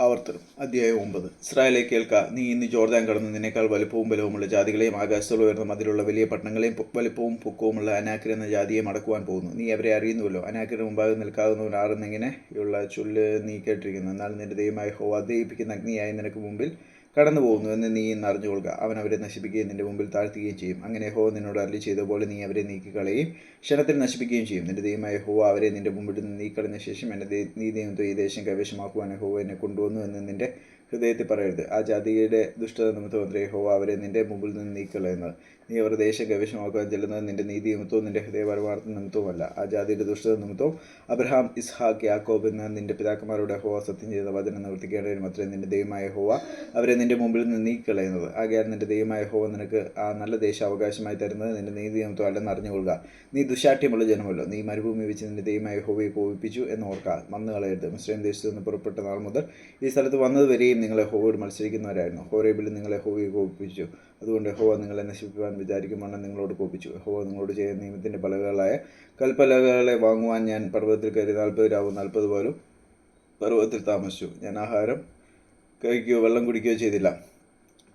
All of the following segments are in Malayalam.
ആവർത്തനം. അധ്യായം ഒമ്പത്. ഇസ്രായേലെ കേൾക്ക നീ ഇന്ന് ജോർദാൻ കടന്ന് നിന്നേക്കാൾ വലുപ്പവും ബലവുമുള്ള ജാതികളെയും ആകാശത്തോളം ഉയർന്ന മതിലുള്ള വലിയ പട്ടണങ്ങളെയും വലുപ്പവും പൊക്കവുമുള്ള അനാക്കിർ എന്ന ജാതിയെ മടക്കുവാൻ പോകുന്നു. നീ അവരെ അറിയുന്നുവല്ലോ. അനാക്കിന് മുമ്പാകെ നിൽക്കാവുന്നവൻ ആറെന്നിങ്ങനെയുള്ള ചൊല്ല് നീ കേട്ടിരിക്കുന്നു. എന്നാൽ നിന്റെ ദൈവമായ ഹോ അദ്ദേഹിപ്പിക്കുന്ന അഗ്നിയായി നിനക്ക് മുമ്പിൽ കടന്നു പോകുന്നു എന്ന് നീ ഇന്ന് അറിഞ്ഞുകൊള്ളുക. അവൻ അവരെ നശിപ്പിക്കുകയും നിന്റെ മുമ്പിൽ താഴ്ത്തുകയും ചെയ്യും. അങ്ങനെ ഹോ നിന്നോട് അരളി ചെയ്ത പോലെ നീ അവരെ നീക്കിക്കളയും ക്ഷണത്തിൽ നശിപ്പിക്കുകയും ചെയ്യും. നിന്റെ ദൈവമായ ഹോ അവരെ നിന്റെ മുമ്പിൽ നിന്ന് നീക്കളഞ്ഞ ശേഷം എന്റെ നീ ദൈവത്തെ ഈ ദേശം കൈവശമാക്കുവാൻ ഹോ എന്നെ കൊണ്ടുവന്നു എന്ന് നിന്റെ ഹൃദയത്തിൽ പറയരുത്. ആ ജാതിയുടെ ദുഷ്ടത നിമിത്തം അത്രേ ഹോ അവരെ നിന്റെ മുമ്പിൽ നിന്ന് നീക്കളയുന്നത് നീ അവർ ദേശം കൈവശമാക്കുവാൻ ചെല്ലുന്നത് നിന്റെ നീതി നിമിത്തവും നിന്റെ ഹൃദയപരമാർത്ഥ നിമിത്തവുമല്ല. ആ ജാതിയുടെ ദുഷ്ടത നിമിത്തവും അബ്രഹാം ഇസ്ഹാഖ് യാക്കോബ് എന്ന നിന്റെ പിതാക്കന്മാരുടെ ഹോവ സത്യം ചെയ്ത വചനം നിവർത്തിക്കേണ്ടതിന് മാത്രമേ നിന്റെ ദൈവമായ ഹോവ അവരെ നിന്റെ മുമ്പിൽ നിന്ന് നീക്കളയുന്നത് ആകയാൽ നിന്റെ ദൈവമായ ഹോവ നിനക്ക് ആ നല്ല ദേശാവകാശമായി തരുന്നത് നിന്റെ നീതി നിമിത്തം അല്ലെന്ന് അറിഞ്ഞുകൊള്ളുക. നീ ദുശാഠ്യമുള്ള ജനമല്ലോ. നീ മരുഭൂമി വെച്ച് നിന്റെ ദൈവമായ ഹോവയെ കോപിപ്പിച്ചു എന്ന് ഓർക്കുക. വന്ന് കളയരുത്. മുസ്ലിം ദേശത്ത് നിന്ന് പുറപ്പെട്ട നാൾ മുതൽ ഈ സ്ഥലത്ത് വന്നതുവരെയും നിങ്ങളെ ഹോവയോട് മത്സരിക്കുന്നവരായിരുന്നു. ഹോറേബിൽ നിങ്ങളെ ഹോവയെ കോപിപ്പിച്ചു. അതുകൊണ്ട് ഹോവ നിങ്ങളെ നശിപ്പിക്കുവാൻ വിചാരിക്കുമെന്ന് നിങ്ങളോട് കോപിച്ചു. ഹോ നിങ്ങളോട് ചെയ്യുന്ന നിയമത്തിന്റെ പലകളായ കൽപ്പലകളെ വാങ്ങുവാൻ ഞാൻ പർവതത്തിൽ കയറി നാൽപ്പത് രാവും നാൽപ്പത് പോലും പർവതത്തിൽ താമസിച്ചു. ഞാൻ ആഹാരം കഴിക്കുകയോ വെള്ളം കുടിക്കുകയോ ചെയ്തില്ല.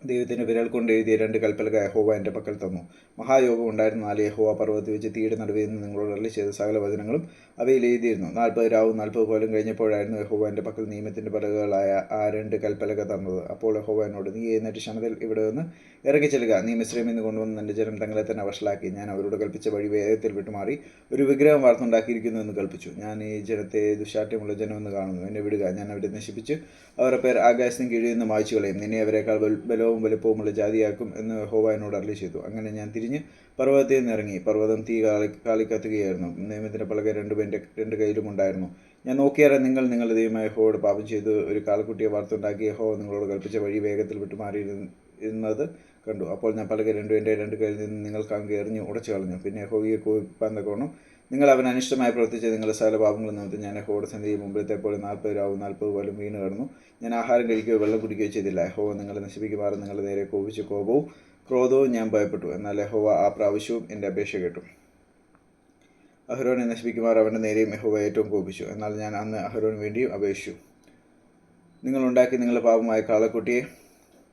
ദൈവത്തിന്റെ വിരൽ കൊണ്ട് എഴുതിയ രണ്ട് കൽപ്പലക യഹോവ എന്റെ പക്കൽ തന്നു. മഹായോഗം ഉണ്ടായിരുന്ന നാല് യഹോവ പർവതത്തിൽ വെച്ച് തീയുടെ നടുവിൽ നിന്ന് നിങ്ങളോട് അരളി ചെയ്ത സകല വചനങ്ങളും അവയിൽ എഴുതിയിരുന്നു. നാൽപ്പത് രാവും നാൽപ്പത് പോലും കഴിഞ്ഞപ്പോഴായിരുന്നു യഹോവ എന്റെ പക്കൽ നിയമത്തിന്റെ പലകകളായ ആ രണ്ട് കൽപ്പലക തന്നത്. അപ്പോൾ യഹോവ എന്നോട് നീ എഴുന്നേറ്റ് ക്ഷണത്തിൽ ഇവിടെ നിന്ന് ഇറങ്ങി ചെല്ലുക. നീ എന്ന് കൊണ്ടുവന്ന് എന്റെ ജനം തങ്ങളെ തന്നെ വഷളാക്കി. ഞാൻ അവരോട് കൽപ്പിച്ച വഴി വേഗത്തിൽ വിട്ടുമാറി. ഒരു വിഗ്രഹം വാർത്തുണ്ടാക്കിയിരിക്കുന്നു എന്ന് കൽപ്പിച്ചു. ഞാൻ ഈ ജനത്തെ ദുശാഠ്യമുള്ള ജനമെന്ന് കാണുന്നു. എന്നെ വിടുക. ഞാൻ അവരെ നശിപ്പിച്ച് അവരുടെ പേർ ആകാശത്തിന് കീഴിൽ നിന്ന് മായ്ച്ചു കളയും നിന്നെ അവരെക്കാൾ വൽ- ബലവും വലുപ്പവുമുള്ള ജാതിയാക്കും എന്ന് ഹോവ എന്നോട് ചെയ്തു. അങ്ങനെ ഞാൻ തിരിഞ്ഞ് പർവതത്തിൽ നിന്ന് ഇറങ്ങി. പർവതം തീ കാളി കാളിക്കത്തുകയായിരുന്നു നിയമത്തിന്റെ പലക രണ്ടും എന്റെ രണ്ട് കയ്യിലും ഉണ്ടായിരുന്നു. ഞാൻ നോക്കിയാറെ നിങ്ങൾ നിങ്ങളുടെ ദൈവമായ ഹോയോട് പാപം ചെയ്ത്. ഒരു കാളക്കുട്ടിയെ വാർത്തുണ്ടാക്കി ഹോ നിങ്ങളോട് കൽപ്പിച്ച വഴി വേഗത്തിൽ വിട്ടുമാറിയിരുന്നത് കണ്ടു. അപ്പോൾ ഞാൻ പലക രണ്ടും എന്റെ രണ്ട് കയ്യിൽ നിന്ന് നിങ്ങൾ കാങ്കി എറിഞ്ഞ് ഉടച്ചു കളഞ്ഞു. പിന്നെ ഹോവിയെ കോപിപ്പാൻ തക്കോണം നിങ്ങൾ അവൻ അനിഷ്ടമായി പ്രവർത്തിച്ച് നിങ്ങളുടെ സകല പാപങ്ങളും നിമിത്തം ഞാൻ ഹോയുടെ സന്ധിയിൽ മുമ്പിലത്തെ പോലെ നാൽപ്പത് രാവും നാൽപ്പത് പോലും വീണ് കിടന്നു. ഞാൻ ആഹാരം കഴിക്കുകയോ വെള്ളം കുടിക്കുകയോ ചെയ്തില്ല. ഹോ നിങ്ങളെ നശിപ്പിക്കുമാറും നിങ്ങളുടെ നേരെ കോപിച്ച് കോപവും ക്രോധവും ഞാൻ ഭയപ്പെട്ടു. എന്നാൽ യഹോവ ആ പ്രാവശ്യവും എന്റെ അപേക്ഷ കേട്ടു. അഹരോനെ നശിപ്പിക്കുമാർ അവന്റെ നേരെയും യഹോവ ഏറ്റവും കോപിച്ചു. എന്നാൽ ഞാൻ അന്ന് അഹ്റോന് വേണ്ടിയും അപേക്ഷിച്ചു. നിങ്ങളുണ്ടാക്കി നിങ്ങളുടെ പാപമായ കാളക്കുട്ടിയെ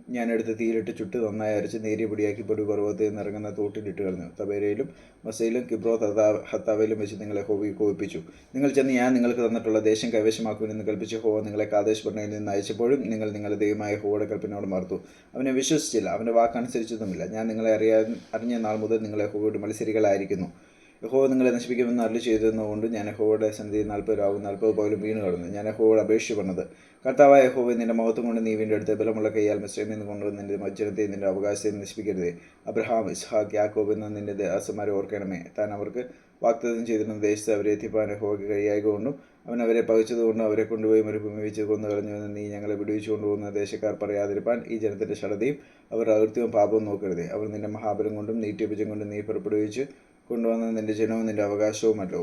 ഞാൻ എടുത്ത് തീയിലിട്ട് ചുട്ട് നന്നായി അരച്ച് നേരിയ പൊടിയാക്കി പൊടി പർവതത്തിൽ നിന്ന് ഇറങ്ങുന്ന തോട്ടിലിട്ട് കളഞ്ഞു തബേരയിലും മസയിലും കിബ്രോ ഹത്താ- ഹത്താവയിലും വെച്ച് നിങ്ങളെ ഹോബി കോപിപ്പിച്ചു. നിങ്ങൾ ചെന്ന് ഞാൻ നിങ്ങൾക്ക് തന്നിട്ടുള്ള ദേശം കൈവശമാക്കുമെന്ന് കൽപ്പിച്ച് ഹോ നിങ്ങളെ കാദേശ് ഭരണയിൽ നിന്ന് അയച്ചപ്പോഴും നിങ്ങൾ നിങ്ങളുടെ ദൈവമായ ഹോയുടെ കൽപ്പനയോട് മറുത്തു അവനെ വിശ്വസിച്ചില്ല. അവന്റെ വാക്കനുസരിച്ചതുമില്ല. ഞാൻ നിങ്ങളെ അറിയാൻ അറിഞ്ഞ നാൾ മുതൽ നിങ്ങളെ ഹോവയുടെ മത്സരികളായിരിക്കുന്നു. യഹോവ നിങ്ങളെ നശിപ്പിക്കുമെന്ന് അല്ല ചെയ്തതുകൊണ്ട് ഞാൻ യഹോവയുടെ സന്ധി നാൽപ്പത് രാവും നാൽപ്പത് പോലും വീണ് കടന്നു. ഞാൻ യഹോവയോട് അപേക്ഷിച്ച് പറഞ്ഞത് കർത്താവായ യഹോവ നിന്റെ മഹത്വം കൊണ്ട് നീ വീണ്ടും എടുത്ത് ബലമുള്ള കൈയാൽ മിശ്രമിൽ നിന്ന് കൊണ്ടുവന്ന് നിന്റെ മജ്ജനത്തെ നിന്റെ അവകാശത്തെ നശിപ്പിക്കരുതേ. അബ്രഹാം ഇസ്ഹാഖ് യാക്കോബ് എന്ന നിന്റെ ദാസന്മാരെ ഓർക്കണമേ. താൻ അവർക്ക് വാഗ്ദത്തം ചെയ്തിരുന്ന ദേശത്ത് അവരെ എത്തിപ്പാൻ യഹോവയ്ക്ക് കഴിയായതുകൊണ്ടും അവൻ അവരെ പകച്ചതുകൊണ്ടും അവരെ കൊണ്ടുപോയി ഒരു ഭൂമി വെച്ച് കൊന്നു കളഞ്ഞുവെന്ന് നീ ഞങ്ങളെ വിടുവിച്ചു കൊണ്ടുപോകുന്ന ദേശക്കാർ പറയാതിരിപ്പാൻ ഈ ജനത്തിന്റെ ഷടതയും അവർ അകൃത്യവും പാപവും നോക്കരുതേ. അവർ നിന്റെ മഹാബലം കൊണ്ടും നീറ്റിയഭുജം കൊണ്ടും നീ പുറപ്പെടുവിച്ച് കൊണ്ടുവന്ന നിന്റെ ജനവും നിന്റെ അവകാശവുമല്ലോ